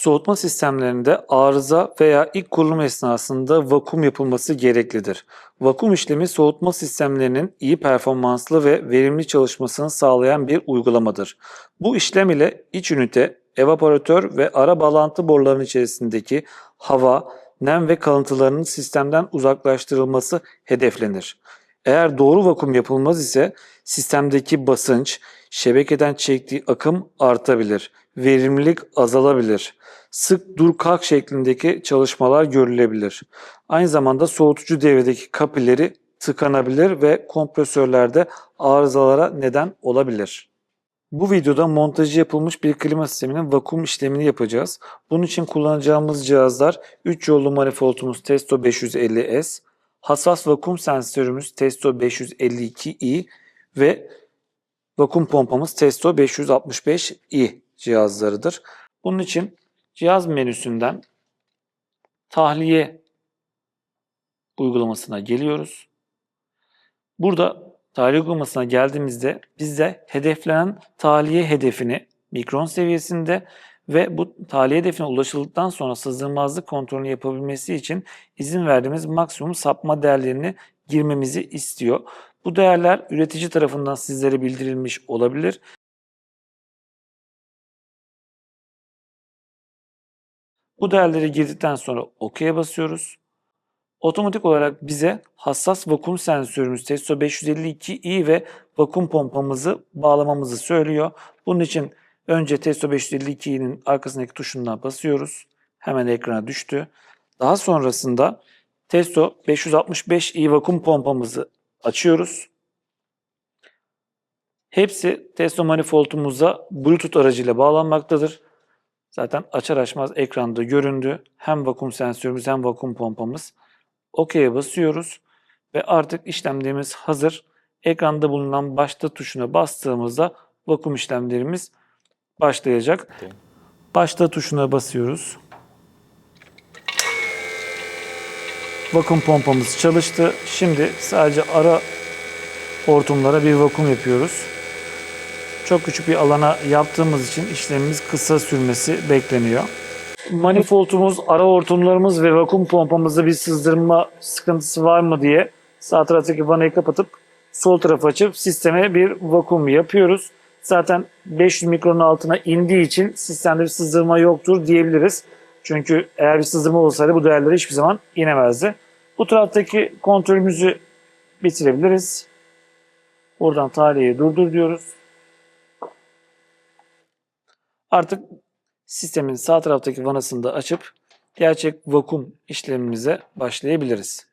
Soğutma sistemlerinde arıza veya ilk kurulum esnasında vakum yapılması gereklidir. Vakum işlemi soğutma sistemlerinin iyi performanslı ve verimli çalışmasını sağlayan bir uygulamadır. Bu işlem ile iç ünite, evaporatör ve ara bağlantı borularının içerisindeki hava, nem ve kalıntılarının sistemden uzaklaştırılması hedeflenir. Eğer doğru vakum yapılmaz ise sistemdeki basınç, şebekeden çektiği akım artabilir, verimlilik azalabilir, sık dur kalk şeklindeki çalışmalar görülebilir. Aynı zamanda soğutucu devredeki kapileri tıkanabilir ve kompresörlerde arızalara neden olabilir. Bu videoda montajı yapılmış bir klima sisteminin vakum işlemini yapacağız. Bunun için kullanacağımız cihazlar 3 yollu manifoldumuz Testo 550S, hassas vakum sensörümüz Testo 552i ve vakum pompamız Testo 565i cihazlarıdır. Bunun için cihaz menüsünden tahliye uygulamasına geliyoruz. Burada tahliye uygulamasına geldiğimizde bize hedeflenen tahliye hedefini mikron seviyesinde ve bu tahliye hedefine ulaşıldıktan sonra sızdırmazlık kontrolünü yapabilmesi için izin verdiğimiz maksimum sapma değerlerini girmemizi istiyor. Bu değerler üretici tarafından sizlere bildirilmiş olabilir. Bu değerleri girdikten sonra OK'ye basıyoruz. Otomatik olarak bize hassas vakum sensörümüz Testo 552i ve vakum pompamızı bağlamamızı söylüyor. Bunun için önce Testo 552i'nin arkasındaki tuşuna basıyoruz. Hemen ekrana düştü. Daha sonrasında Testo 565i vakum pompamızı açıyoruz. Hepsi Testo manifoldumuza Bluetooth aracıyla bağlanmaktadır. Zaten açar açmaz ekranda göründü. Hem vakum sensörümüz hem vakum pompamız. OK'ye basıyoruz ve artık işlemlerimiz hazır. Ekranda bulunan başta tuşuna bastığımızda vakum işlemlerimiz başlayacak. Başta tuşuna basıyoruz. Vakum pompamız çalıştı. Şimdi sadece ara hortumlara bir vakum yapıyoruz. Çok küçük bir alana yaptığımız için işlemimiz kısa sürmesi bekleniyor. Manifoldumuz, ara hortumlarımız ve vakum pompamızda bir sızdırma sıkıntısı var mı diye sağ taraftaki vanayı kapatıp sol tarafı açıp sisteme bir vakum yapıyoruz. Zaten 500 mikronun altına indiği için sistemde bir sızdırma yoktur diyebiliriz. Çünkü eğer bir sızdırma olsaydı bu değerlere hiçbir zaman inemezdi. Bu taraftaki kontrolümüzü bitirebiliriz. Buradan tarihi durdur diyoruz. Artık sistemin sağ taraftaki vanasını da açıp gerçek vakum işlemimize başlayabiliriz.